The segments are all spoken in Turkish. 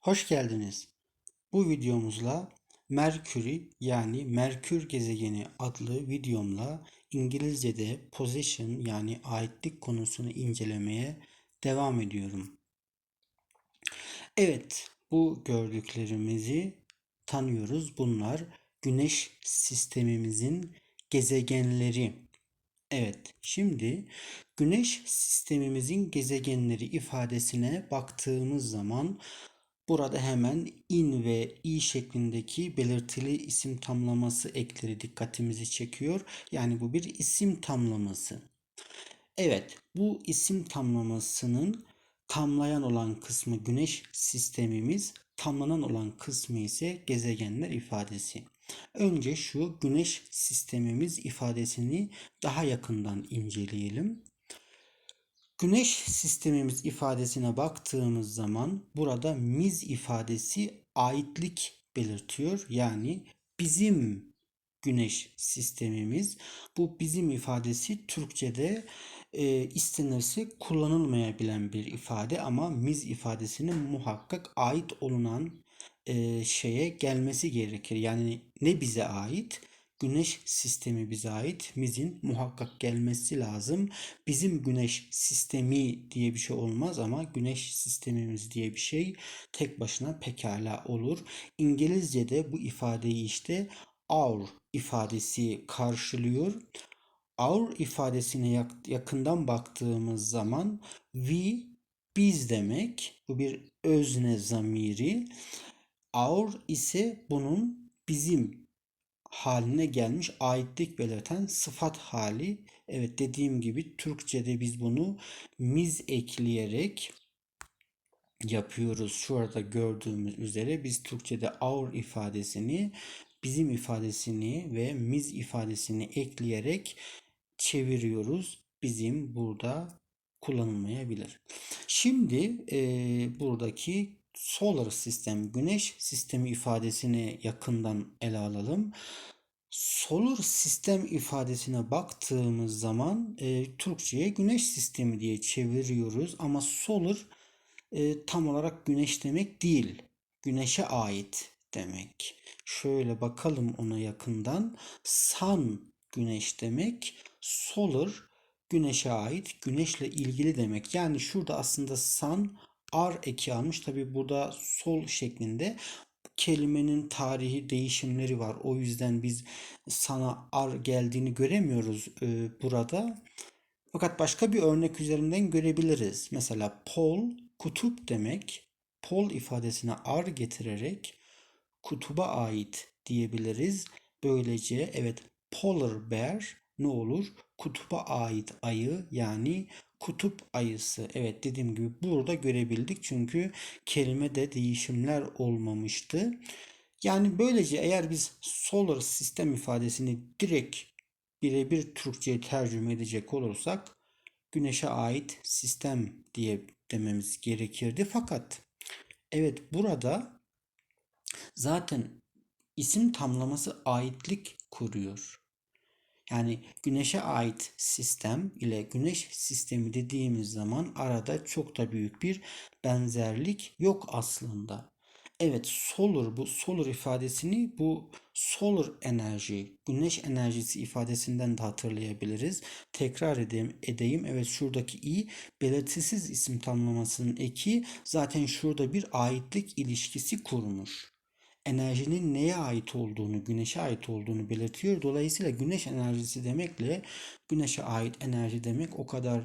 Hoş geldiniz. Bu videomuzla Mercury yani Merkür gezegeni adlı videomla İngilizce'de position yani aitlik konusunu incelemeye devam ediyorum. Evet, bu gördüklerimizi tanıyoruz. Bunlar Güneş sistemimizin gezegenleri. Evet, şimdi Güneş sistemimizin gezegenleri ifadesine baktığımız zaman burada hemen in ve i şeklindeki belirtili isim tamlaması ekleri dikkatimizi çekiyor. Yani bu bir isim tamlaması. Evet, bu isim tamlamasının tamlayan olan kısmı Güneş sistemimiz, tamlanan olan kısmı ise gezegenler ifadesi. Önce şu Güneş sistemimiz ifadesini daha yakından inceleyelim. Güneş sistemimiz ifadesine baktığımız zaman burada miz ifadesi aitlik belirtiyor. Yani bizim güneş sistemimiz. Bu bizim ifadesi Türkçe'de e, istenirse kullanılmayabilen bir ifade ama miz ifadesinin muhakkak ait olunan e, şeye gelmesi gerekir. Yani ne bize ait? Güneş sistemi bize ait. Mizin muhakkak gelmesi lazım. Bizim güneş sistemi diye bir şey olmaz ama güneş sistemimiz diye bir şey tek başına pekala olur. İngilizce'de bu ifadeyi işte our ifadesi karşılıyor. Our ifadesine yakından baktığımız zaman we biz demek. Bu bir özne zamiri. Our ise bunun bizim haline gelmiş aitlik belirten sıfat hali. Evet dediğim gibi Türkçe'de biz bunu miz ekleyerek yapıyoruz. Şurada gördüğümüz üzere biz Türkçe'de our ifadesini bizim ifadesini ve miz ifadesini ekleyerek çeviriyoruz. Bizim burada kullanılmayabilir. Şimdi e, buradaki solar sistem, güneş sistemi ifadesini yakından ele alalım. Solar sistem ifadesine baktığımız zaman e, Türkçe'ye güneş sistemi diye çeviriyoruz ama solar e, tam olarak güneş demek değil. Güneşe ait demek. Şöyle bakalım ona yakından. Sun güneş demek. Solar güneşe ait, güneşle ilgili demek. Yani şurada aslında sun ar eki almış. Tabi burada sol şeklinde kelimenin tarihi değişimleri var. O yüzden biz sana ar geldiğini göremiyoruz e, burada. Fakat başka bir örnek üzerinden görebiliriz. Mesela pol kutup demek. Pol ifadesine ar getirerek kutuba ait diyebiliriz. Böylece evet polar bear ne olur? Kutuba ait ayı yani kutup ayısı. Evet dediğim gibi burada görebildik çünkü kelimede değişimler olmamıştı. Yani böylece eğer biz solar sistem ifadesini direkt birebir Türkçe'ye tercüme edecek olursak güneşe ait sistem diye dememiz gerekirdi. Fakat evet burada zaten isim tamlaması aitlik kuruyor. Yani güneşe ait sistem ile güneş sistemi dediğimiz zaman arada çok da büyük bir benzerlik yok aslında. Evet solar bu solar ifadesini bu solar enerji güneş enerjisi ifadesinden de hatırlayabiliriz. Tekrar edeyim, edeyim. Evet şuradaki i belirtisiz isim tamlamasının eki zaten şurada bir aitlik ilişkisi kurmuş enerjinin neye ait olduğunu, güneşe ait olduğunu belirtiyor. Dolayısıyla güneş enerjisi demekle güneşe ait enerji demek o kadar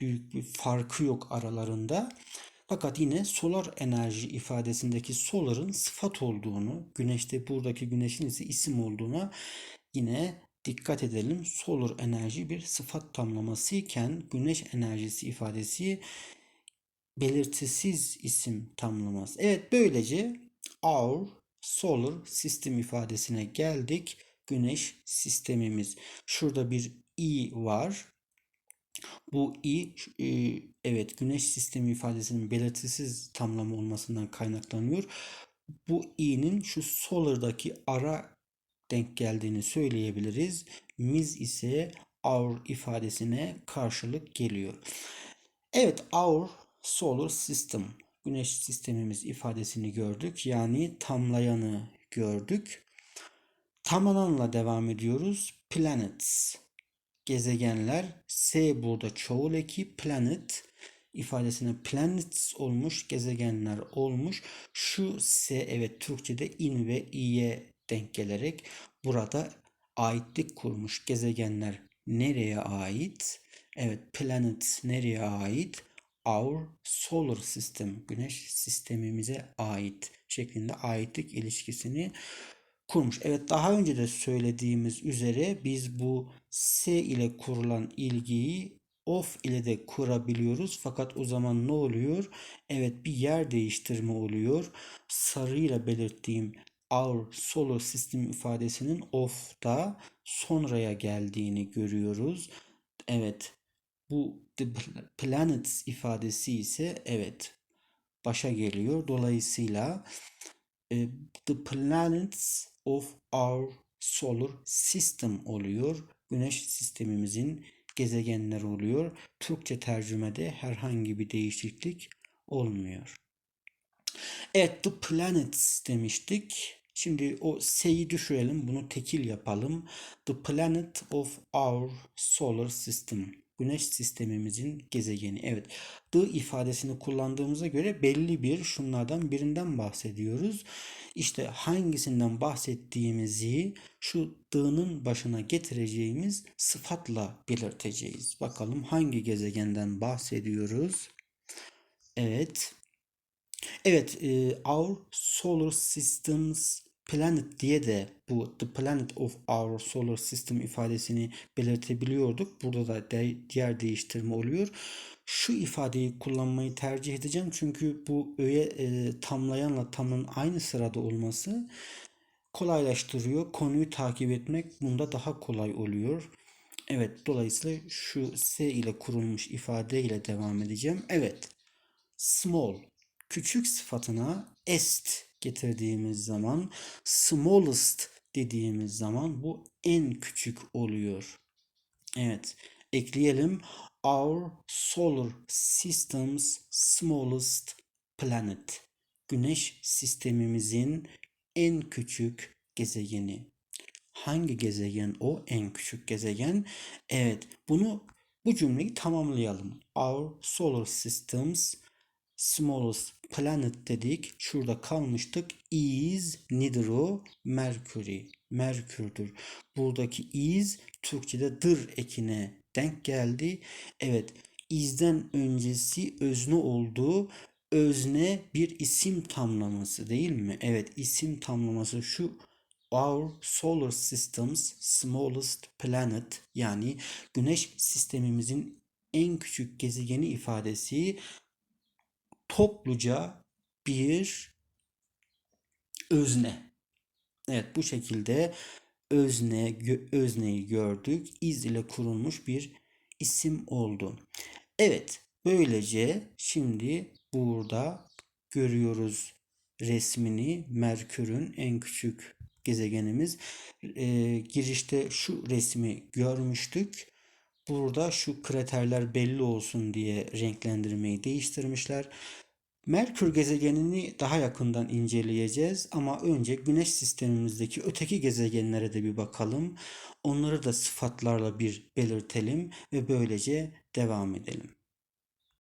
büyük bir farkı yok aralarında. Fakat yine solar enerji ifadesindeki solar'ın sıfat olduğunu, güneşte buradaki güneşin ise isim olduğuna yine dikkat edelim. Solar enerji bir sıfat tamlaması iken güneş enerjisi ifadesi belirtisiz isim tamlaması. Evet böylece our solar sistem ifadesine geldik. Güneş sistemimiz. Şurada bir i var. Bu i e, evet güneş sistemi ifadesinin belirtisiz tamlama olmasından kaynaklanıyor. Bu i'nin şu solar'daki ara denk geldiğini söyleyebiliriz. Miz ise our ifadesine karşılık geliyor. Evet our solar system Güneş sistemimiz ifadesini gördük. Yani tamlayanı gördük. Tamlananla devam ediyoruz. Planets. Gezegenler. S burada çoğul eki. Planet ifadesine planets olmuş. Gezegenler olmuş. Şu S evet Türkçe'de in ve i'ye denk gelerek burada aitlik kurmuş. Gezegenler nereye ait? Evet planet nereye ait? Our solar system, güneş sistemimize ait şeklinde aitlik ilişkisini kurmuş. Evet daha önce de söylediğimiz üzere biz bu S ile kurulan ilgiyi of ile de kurabiliyoruz. Fakat o zaman ne oluyor? Evet bir yer değiştirme oluyor. Sarıyla belirttiğim our solar system ifadesinin of'ta sonraya geldiğini görüyoruz. Evet bu the planets ifadesi ise evet başa geliyor. Dolayısıyla e, the planets of our solar system oluyor. Güneş sistemimizin gezegenleri oluyor. Türkçe tercümede herhangi bir değişiklik olmuyor. Evet, the planets demiştik. Şimdi o S'yi düşürelim, bunu tekil yapalım. The planet of our solar system. Güneş sistemimizin gezegeni. Evet, the ifadesini kullandığımıza göre belli bir şunlardan birinden bahsediyoruz. İşte hangisinden bahsettiğimizi şu the'nın başına getireceğimiz sıfatla belirteceğiz. Bakalım hangi gezegenden bahsediyoruz? Evet. Evet, e, Our Solar Systems Planet diye de bu The Planet of Our Solar System ifadesini belirtebiliyorduk. Burada da de, diğer değiştirme oluyor. Şu ifadeyi kullanmayı tercih edeceğim çünkü bu öğe e, tamlayanla tamın aynı sırada olması kolaylaştırıyor. Konuyu takip etmek bunda daha kolay oluyor. Evet, dolayısıyla şu S ile kurulmuş ifade ile devam edeceğim. Evet, small küçük sıfatına est getirdiğimiz zaman smallest dediğimiz zaman bu en küçük oluyor. Evet, ekleyelim. Our solar system's smallest planet. Güneş sistemimizin en küçük gezegeni. Hangi gezegen o en küçük gezegen? Evet, bunu bu cümleyi tamamlayalım. Our solar system's smallest planet dedik. Şurada kalmıştık. Is nedir o? Mercury. Merkür'dür. Buradaki is Türkçe'de dır ekine denk geldi. Evet. Is'den öncesi özne olduğu özne bir isim tamlaması değil mi? Evet isim tamlaması şu Our solar system's smallest planet yani güneş sistemimizin en küçük gezegeni ifadesi topluca bir özne. Evet bu şekilde özne özneyi gördük. İz ile kurulmuş bir isim oldu. Evet böylece şimdi burada görüyoruz resmini Merkür'ün en küçük gezegenimiz. E, girişte şu resmi görmüştük. Burada şu kraterler belli olsun diye renklendirmeyi değiştirmişler. Merkür gezegenini daha yakından inceleyeceğiz ama önce Güneş sistemimizdeki öteki gezegenlere de bir bakalım. Onları da sıfatlarla bir belirtelim ve böylece devam edelim.